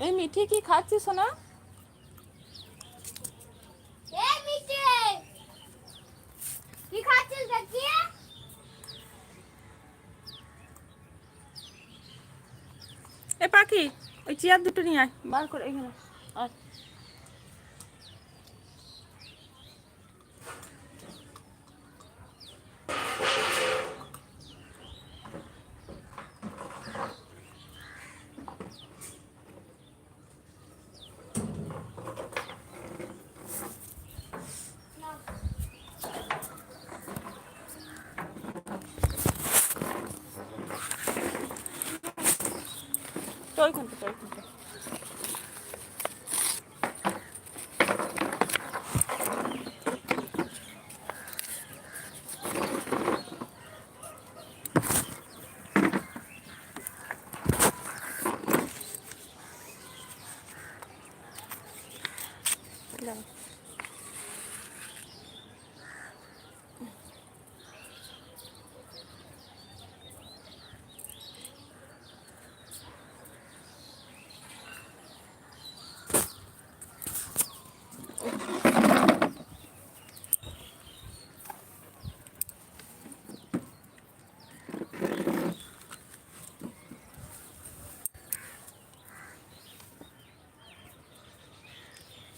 এই মিঠি কি খাচ্ছিস সোনা? কি খাচ্ছিস এ পাখি ওই চেয়ার দুটো নিয়ে আয়। বার করে এখানে আয় তো ওইখানটা তো ওইখানটা দাঁড়া।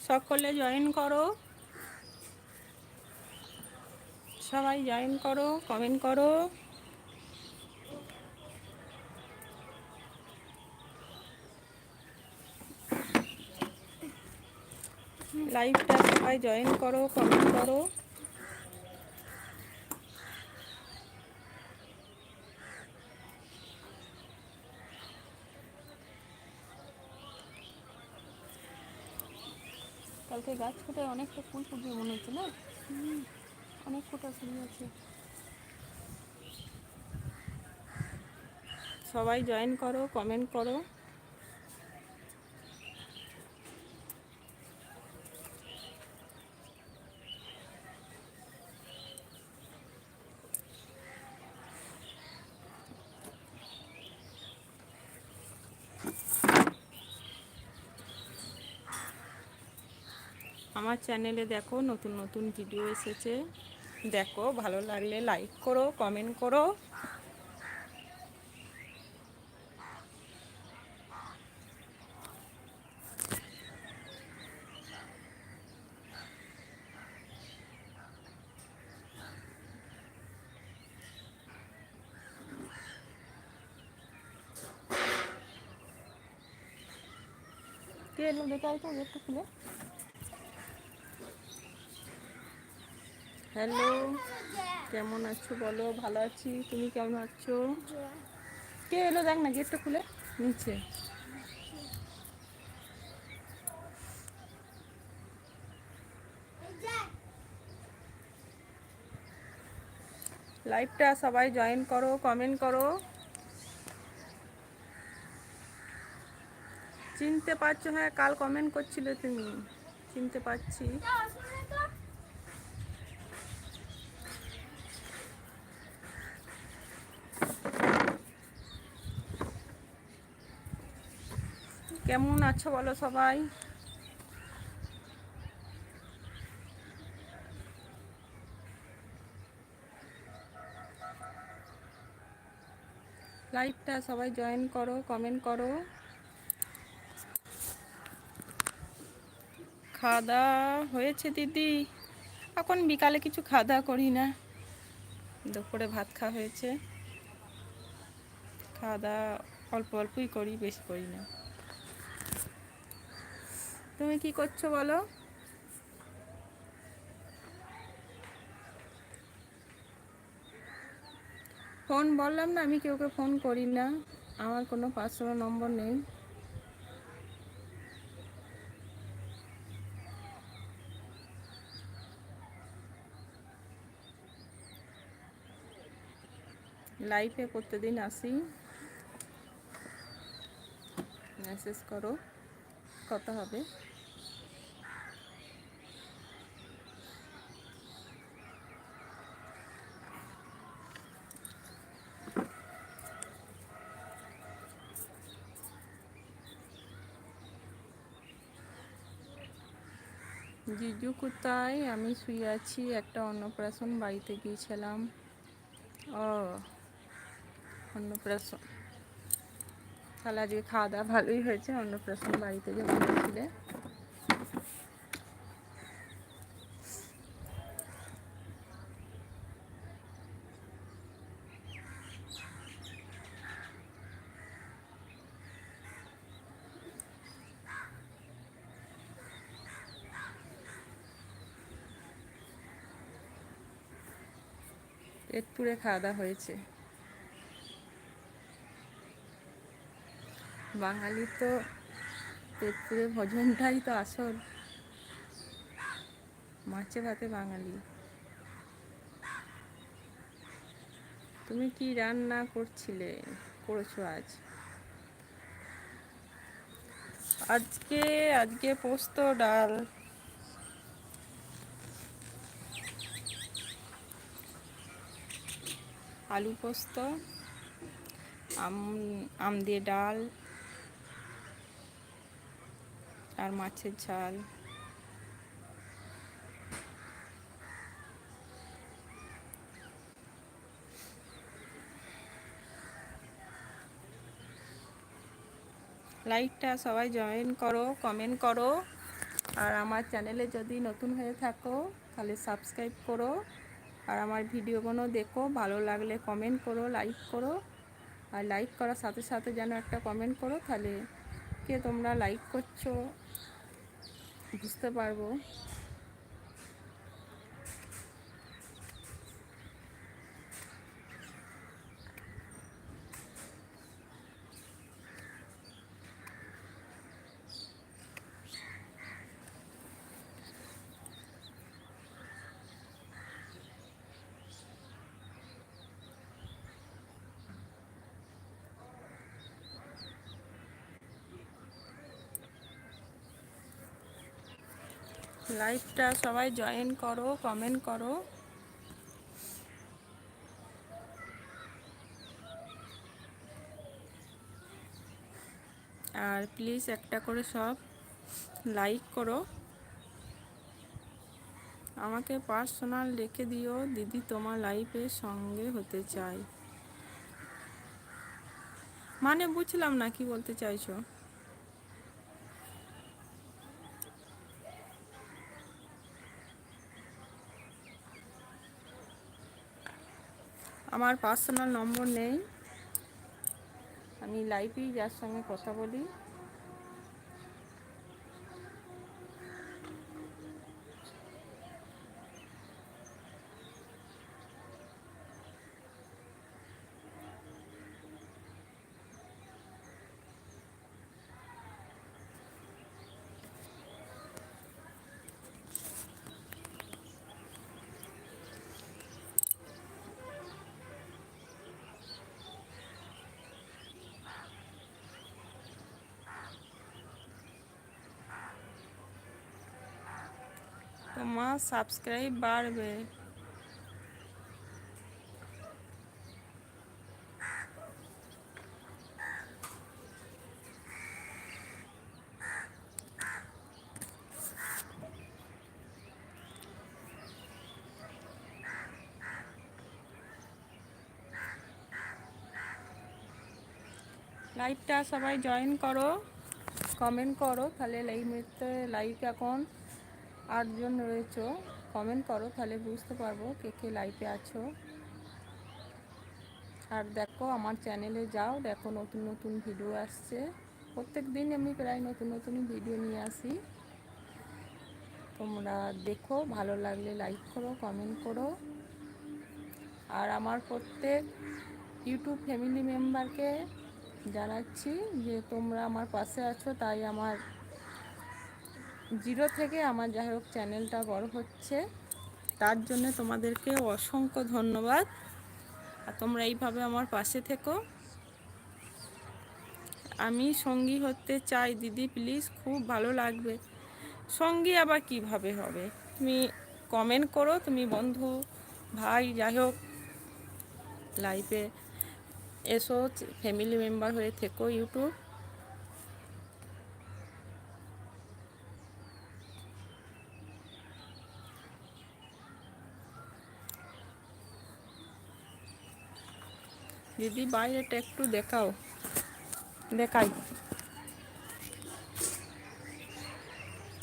সকলে জয়েন করো। সবাই জয়েন করো কমেন্ট করো। লাইভটা সবাই জয়েন করো কমেন্ট করো। কালকে গাছ ফুটে অনেকটা ফুল ফুটবে মনে হচ্ছে, না? অনেক ফুটা ফুল আছে। সবাই জয়েন করো কমেন্ট করো। আমার চ্যানেলে দেখো নতুন নতুন ভিডিও এসেছে। দেখো, ভালো লাগলে লাইক করো কমেন্ট করো। কে এলো? আয় তো গেটটা খুলে। হ্যালো, কেমন আছো বলো? ভালো আছি, তুমি কেমন আছো? কে এলো? দেখ না, গেটটা খুলে, নিচে। লাইভটা সবাই জয়েন করো, কমেন্ট করো। চিনতে পারছ? হ্যাঁ কাল কমেন্ট করছিলে তুমি। চিনতে পারছি। কেমন আছো বলো সবাই? লাইভটা সবাই জয়েন করো কমেন্ট করো। খাওয়া হয়েছে দিদি? এখন বিকালে কিছু খাওয়া করি না। দুপুরে ভাত খাওয়া হয়েছে। খাওয়া অল্প অল্পই করি, বেশি করি না। তুমি কি করছ বলো? ফোন বললাম না, আমি কেউকে ফোন করি না? আমার কোনো পার্সোনাল নম্বর নেই। লাইফে প্রতিদিন আসি। মেসেজ করো। কত হবে? জিজু কোথায়? আমি শুয়ে আছি একটা অন্নপ্রাশন বাড়িতে গিয়েছিলাম। ও অন্নপ্রাশন। তাহলে আজকে খাওয়া দাওয়া ভালোই হয়েছে। অন্নপ্রাশন বাড়িতে যখন গেছিলে পেট খাওয়া দাওয়া হয়েছে। বাঙালি তো পেট ভজনটাই তো আসল। মাছে ভাতে বাঙালি। তুমি কি রান্না করছিলে, করেছ আজ? আজকে আজকে পোস্ত, ডাল। আলু পোস্ত, আম আম দিয়ে ডাল আর মাছের ঝাল। লাইকটা সবাই জয়েন করো, কমেন্ট করো। আর আমার চ্যানেলে যদি নতুন হয়ে থাকো, তাহলে সাবস্ক্রাইব করো। আর আমার ভিডিওগুলো দেখো, ভালো লাগলে কমেন্ট করো, লাইক করো। আর লাইক করার সাথে সাথে যেন একটা কমেন্ট করো, তাহলে কে তোমরা লাইক করছ বুঝতে পারব। লাইভটা সবাই জয়েন করো কমেন্ট করো। আর প্লিজ একটা করে সব লাইক করো। আমাকে পার্সোনাল লিখে দিও, দিদি তোমার লাইফের সঙ্গে হতে চাই মানে বুঝলাম না কি বলতে চাইছো। আমার পার্সোনাল নম্বর নেই। আমি লাইভেই যার সঙ্গে কথা বলি। তোমার সাবস্ক্রাইব বাড়বে লাইভটা সবাই জয়েন করো কমেন্ট করো তাহলে মুহূর্তে লাইভ এখন। আটজন রয়েছো কমেন্ট করো, তাহলে বুঝতে পারব কে কে লাইভে আছো। আর দেখো, আমার চ্যানেলে যাও, দেখো নতুন নতুন ভিডিও আসছে। প্রত্যেক দিন আমি প্রায় নতুন নতুন ভিডিও নিয়ে আসি। তোমরা দেখো, ভালো লাগলে লাইক করো কমেন্ট করো। আর আমার প্রত্যেক ইউটিউব ফ্যামিলি মেম্বারকে জানাচ্ছি যে তোমরা আমার পাশে আছো, তাই আমার জিরো থেকে আমার যাই হোক চ্যানেলটা বড় হচ্ছে, তার জন্য তোমাদেরকে অসংখ্য ধন্যবাদ। আর তোমরা এইভাবে আমার পাশে থেকো। আমি সঙ্গী হতে চাই, দিদি প্লিজ খুব ভালো লাগবে। সঙ্গী আবার কীভাবে হবে? তুমি কমেন্ট করো, তুমি বন্ধু, ভাই যাই হোক লাইফে এসো ফ্যামিলি মেম্বার হয়ে থেকো, ইউটিউব। দিদি বাইরেটা একটু দেখাও। দেখাই।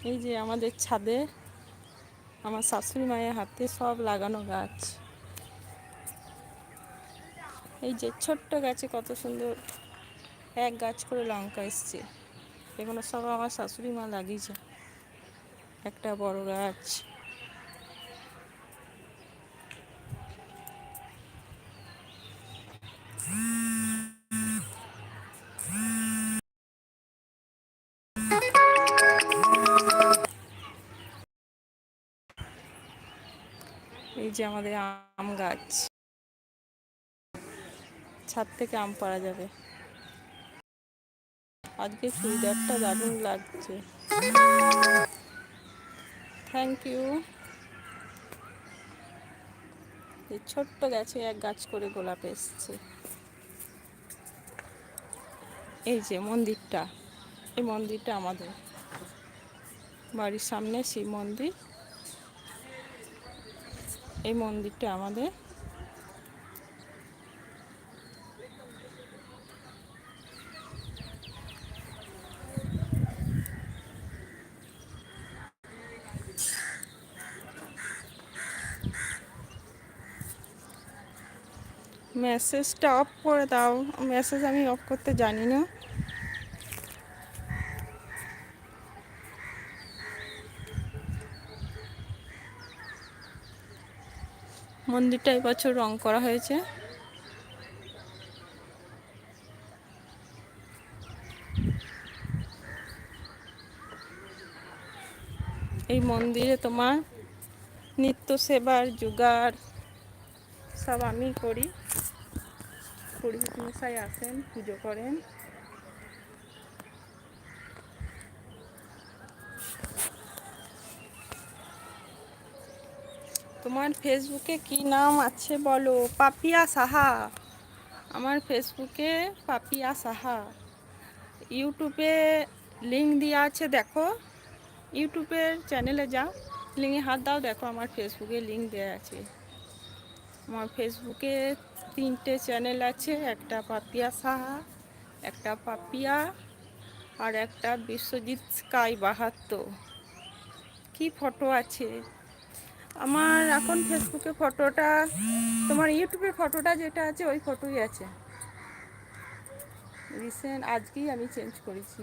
এই যে আমাদের ছাদে আমার শাশুড়ি মায়ের হাতে সব লাগানো গাছ। এই যে ছোট্ট গাছে কত সুন্দর এক গাছ করে লঙ্কা এসছে। এগুলো সব আমার শাশুড়ি মা লাগিয়েছে। একটা বড় গাছ। এই যে আমাদের আম গাছ। ছাদ থেকে আম পাড়া যাবে। আজকে চুড়িদারটা দারুণ লাগছে। থ্যাংক ইউ এই ছোট্ট গাছে এক গাছ করে গোলাপ এসছে। এই যে মন্দিরটা, এই মন্দিরটা আমাদের। বাড়ির সামনে শিব মন্দির। এই মন্দিরটা আমাদের। মেসেজটা অফ করে দাও। মেসেজ আমি অফ করতে জানি না। মন্দিরটা এবছর রং করা হয়েছে। এই মন্দিরে তোমার নিত্য সেবার, জোগাড় সব আমি করি। পুরোহিত মশাই আসেন, পুজো করেন। তোমার ফেসবুকে কি নাম আছে বলো? পাপিয়া সাহা। আমার ফেসবুকে পাপিয়া সাহা। ইউটিউবে লিঙ্ক দেওয়া আছে, দেখো। ইউটিউবের চ্যানেলে যাও। লিঙ্কে হাত দাও, দেখো আমার ফেসবুকে লিঙ্ক দেওয়া আছে। আমার ফেসবুকে তিনটে চ্যানেল আছে, একটা পাপিয়া সাহা, একটা পাপিয়া, আর একটা বিশ্বজিৎ স্কাই বাহাত্তর। কি ফটো আছে? আমার এখন ফেসবুকে ফটোটা তোমার ইউটিউবে ফটোটা যেটা আছে, ওই ফটোই আছে। রিসেন্ট আজকেই আমি চেঞ্জ করেছি।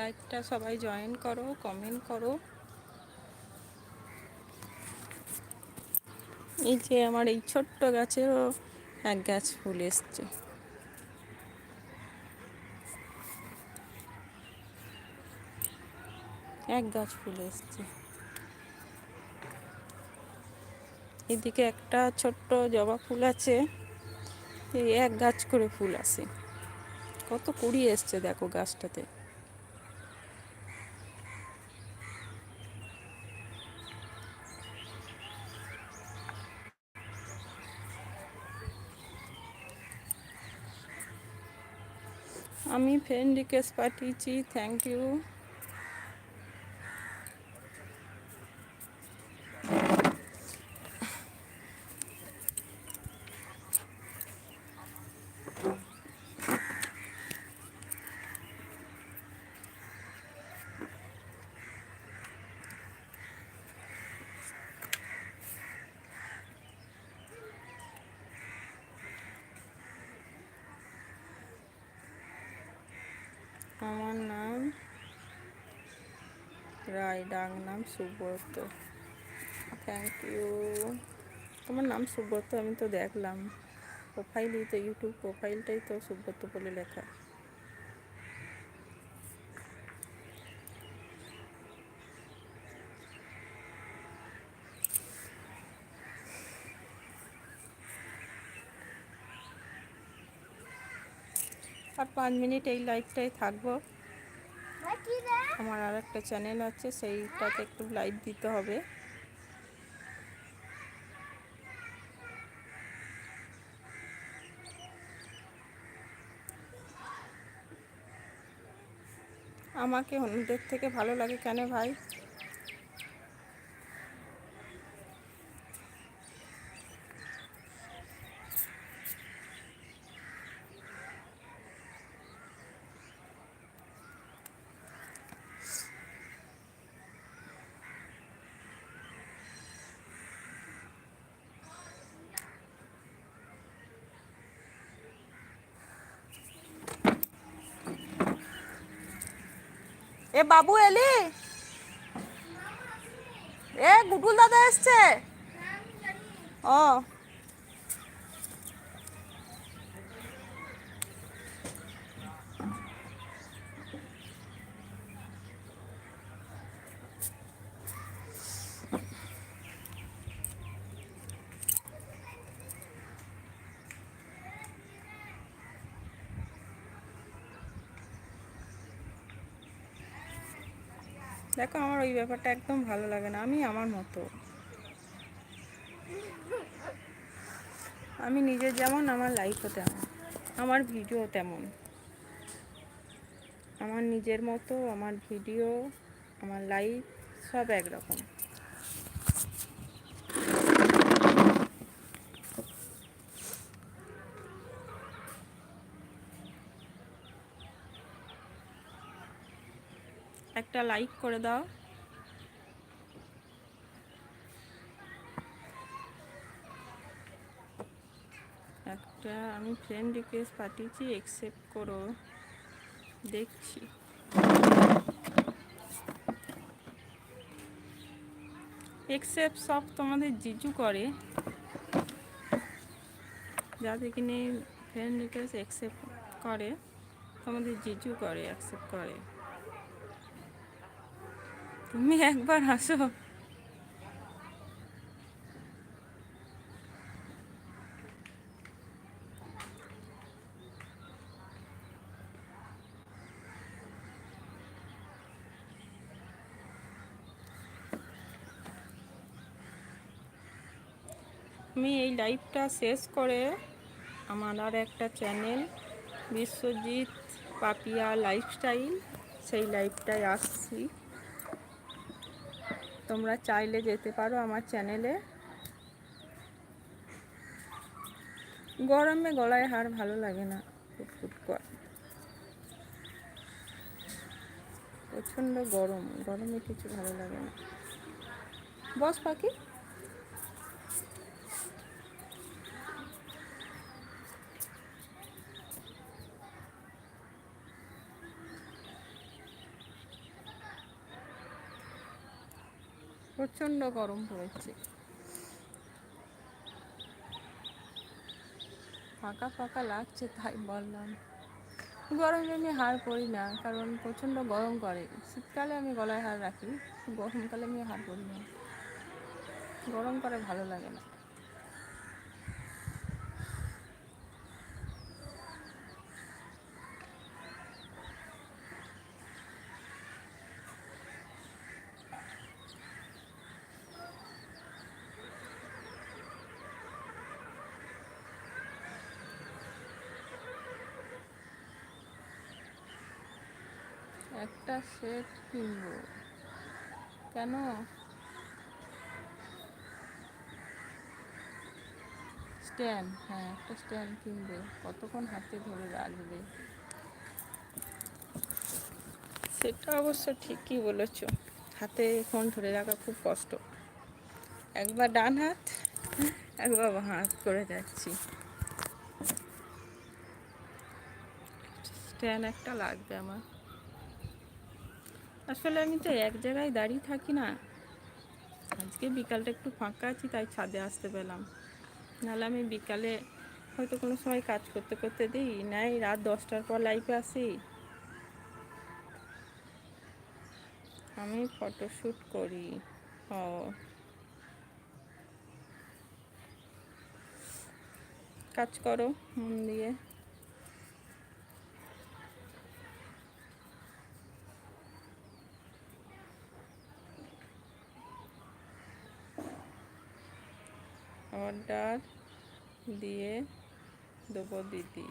লাইকটা সবাই জয়েন করো, কমেন্ট করো। এই যে আমার এই ছোট্ট গাছেরও এক গাছ ফুল এসছে। এক গাছ ফুল এসছে। এদিকে একটা ছোট্ট জবা ফুল আছে, এই এক গাছ করে ফুল আসে। কত কুড়ি এসছে দেখো গাছটাতে। আমি ফ্রেন্ড রিকোয়েস্ট পাঠিয়েছি আমার নাম রায় ডাক নাম সুব্রত। থ্যাংক ইউ তোমার নাম সুব্রত, আমি তো দেখলাম। প্রোফাইলই তো ইউটিউব প্রোফাইলটাই তো সুব্রত বলে লেখা। পাঁচ মিনিট এই লাইভটাই থাকব। আমার আর একটা চ্যানেল আছে সেইটাতে একটু লাইভ দিতে হবে। আমাকে অন্যদের থেকে ভালো লাগে কেন ভাই? এ বাবু এলি? এ গুগুল দাদা এসছে? ও। দেখো আমার ওই ব্যাপারটা একদম ভালো লাগে না, আমি আমার মতো। আমি নিজে যেমন, আমার লাইফও তেমন, আমার ভিডিও তেমন। আমার নিজের মতো, আমার ভিডিও আমার লাইফ সব একরকম। একটা লাইক করে দাও। একটা আমি ফ্রেন্ড রিকোয়েস্ট পাঠিয়েছি অ্যাকসেপ্ট করো। দেখছি। অ্যাকসেপ্ট সব তোমাদের জিজু করে। যাদের কিনে ফ্রেন্ড রিকোয়েস্ট অ্যাকসেপ্ট করে, তোমাদের জিজু করে অ্যাকসেপ্ট করে। তুমি একবার আসো। আমি এই লাইভটা শেষ করে আমার আর একটা চ্যানেল বিশ্বজিৎ পাপিয়া লাইফস্টাইল সেই লাইভটায় আসছি। তোমরা চাইলে যেতে পারো আমার চ্যানেলে গরমে গলায় হার ভালো লাগে না ফুটফুট করে। প্রচণ্ড গরম, গরমে কিছু ভালো লাগে না। বস পাখি। প্রচণ্ড গরম পড়েছে। ফাঁকা ফাঁকা লাগছে তাই বললাম। গরমে আমি হার করি না, কারণ প্রচণ্ড গরম করে। শীতকালে আমি গলায় হার রাখি, গরমকালে আমি হার করি না। গরম করে ভালো লাগে না। একটা সেট কিনবো। কেন? স্ট্যান্ড হ্যাঁ একটা স্ট্যান্ড কিনবে। কতক্ষণ হাতে ধরে রাখবে? সেটা অবশ্য ঠিকই বলেছ। হাতে ফোন ধরে রাখা খুব কষ্ট। একবার ডান হাত, একবার হাত করে যাচ্ছি। স্ট্যান্ড একটা লাগবে আমার। আসলে আমি তো এক জায়গায় দাঁড়িয়ে থাকি না। আজকে বিকালটা একটু ফাঁকা আছি, তাই ছাদে আসতে পেলাম। নাহলে আমি বিকালে হয়তো কোনো সময় কাজ করতে করতে দিই, নাই রাত দশটার পর লাইফে আসি। আমি ফটোশ্যুট করি। ও। কাজ করো, মন দিয়ে। অর্ডার দিয়ে দেবো দিদি।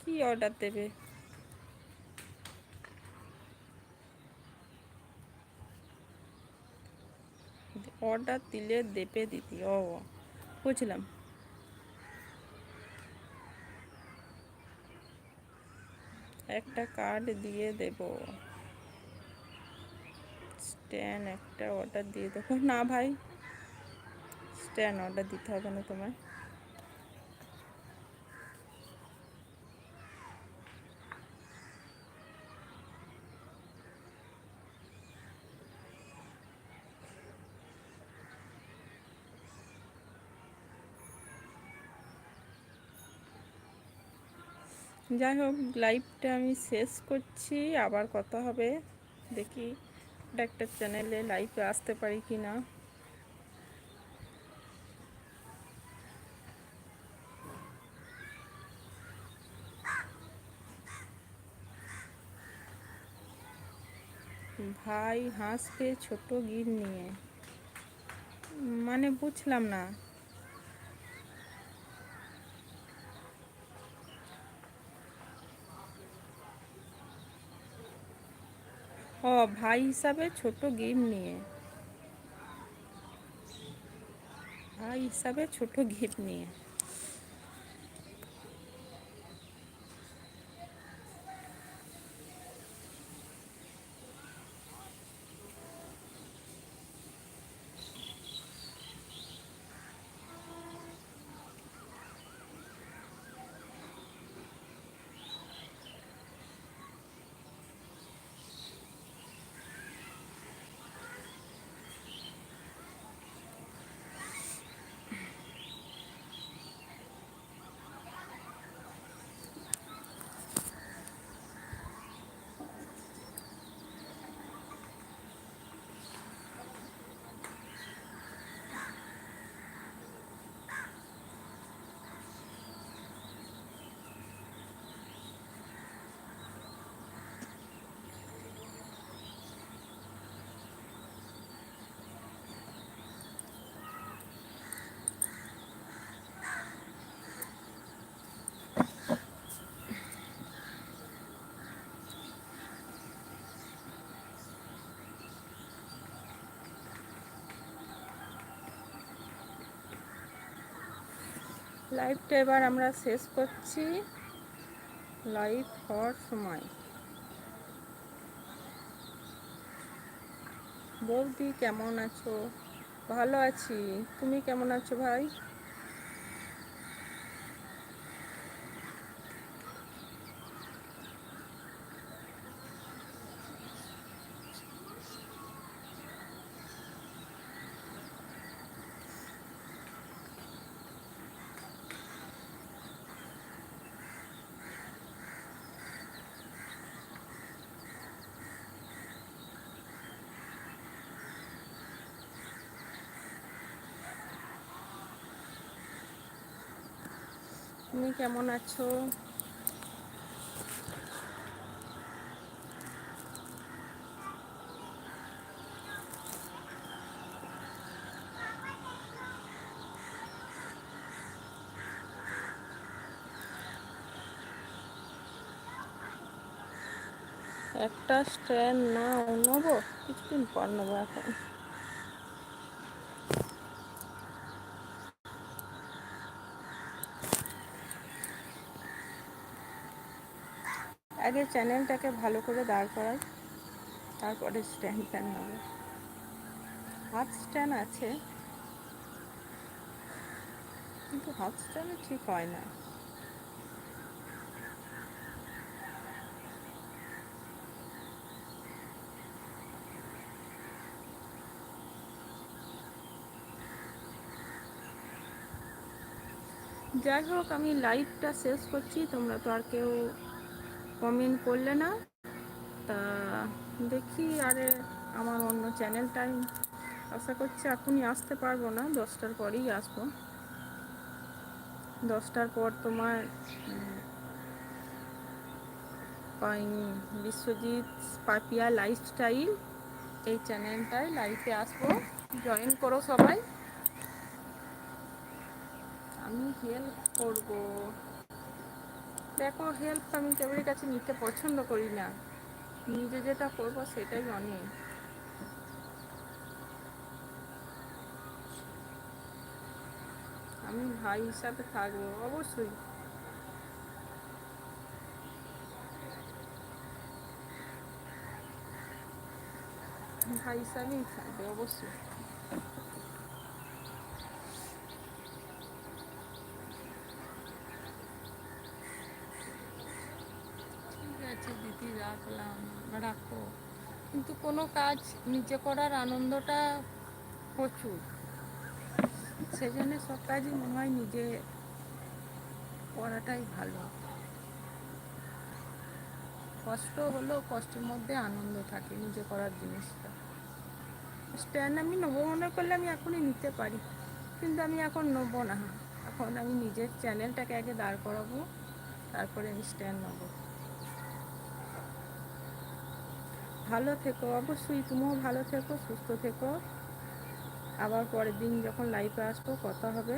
কি অর্ডার দেবে? অর্ডার দিলে দেবে দিদি, ও বুঝলাম। একটা কার্ড দিয়ে দেব। স্ট্যান্ড একটা অর্ডার দিয়ে দেবো না ভাই স্ট্যান্ড অর্ডার দিতে হবে না তোমায়। যাই হোক লাইভটা আমি শেষ করছি, আবার কথা হবে। দেখি। একটা চ্যানেলে লাইভে আসতে পারি কি না ভাই হাসবে ছোট গির নিয়ে মানে বুঝলাম না ও ভাই হিসাবে ছোট গিফট নিয়ে ভাই হিসাবে ছোট গিফট নিয়ে লাইভটা এবার আমরা শেষ করছি। লাইভ হওয়ার সময়। বৌদি, কেমন আছো? ভালো আছি। তুমি কেমন আছো ভাই? তুমি কেমন আছো? একটা স্ট্যান্ড না নেব? কিছুদিন পর নেব এখন। আগে চ্যানেলটাকে ভালো করে দাঁড় করাই, তারপরে স্ট্যান্ড ফ্যান নেব হাত স্ট্যান্ড আছে, কিন্তু হাত স্ট্যান্ড ঠিক হয় না। যাই হোক, আমি লাইভটা শেষ করছি, তোমরা তো আর কেউ কমেন্ট করলে না তা দেখি আরে আমার অন্য চ্যানেল টাইম আশা করছি এখনই আসতে পারব না দশটার পরেই আসব। দশটার পর তোমার উম, পাই- বিশ্বজিৎ পাপিয়া লাইফস্টাইল এই চ্যানেলটায় লাইফে আসব। জয়েন করো সবাই। আমি হেল্প করব। দেখো হেল্প আমি কেউরের কাছে নিতে পছন্দ করি না। নিজে যেটা করব সেটাই অনেক। আমি ভাই হিসাবে থাকব, অবশ্যই। ভাই হিসাবেই থাকবে, অবশ্যই ঠিক আছে দিদি রাখলাম রাখো কিন্তু কোনো কাজ, নিজে করার আনন্দটা প্রচুর। সেজন্য সব কাজই মনে হয় নিজে করাটাই ভালো। কষ্ট হলেও কষ্টের মধ্যে আনন্দ থাকে নিজে করার জিনিসটা। স্ট্যান্ড আমি নেব মনে করলে আমি এখনই নিতে পারি। কিন্তু আমি এখন নেব না। এখন আমি নিজের চ্যানেলটাকে আগে দাঁড় করাবো, তারপরে আমি স্ট্যান্ড নেব। ভালো থেকো, অবশ্যই তুমিও ভালো থেকো, সুস্থ থেকো। আবার পরের দিন যখন লাইভে আসব, কথা হবে।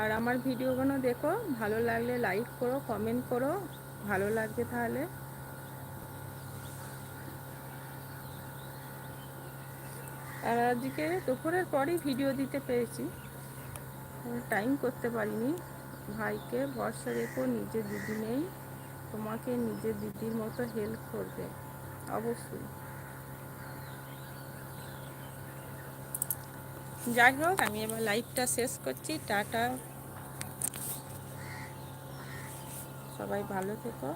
আর আমার ভিডিওগুলো দেখো, ভালো লাগলে লাইক করো কমেন্ট করো, ভালো লাগবে তাহলে। আর আজকে দুপুরের পরেই ভিডিও দিতে পেরেছি। টাইম করতে পারিনি। ভাইকে ভরসা রেখো, নিজের দিদি নেই। তোমাকে নিজের দিদির মতো হেল্প করবে, অবশ্যই। যাই হোক, আমি এবার লাইভটা শেষ করছি। টাটা। সবাই ভালো থেকো।